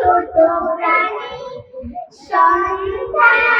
ছোট রানী সন্ধ্যা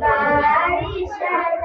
বাড়ি সারা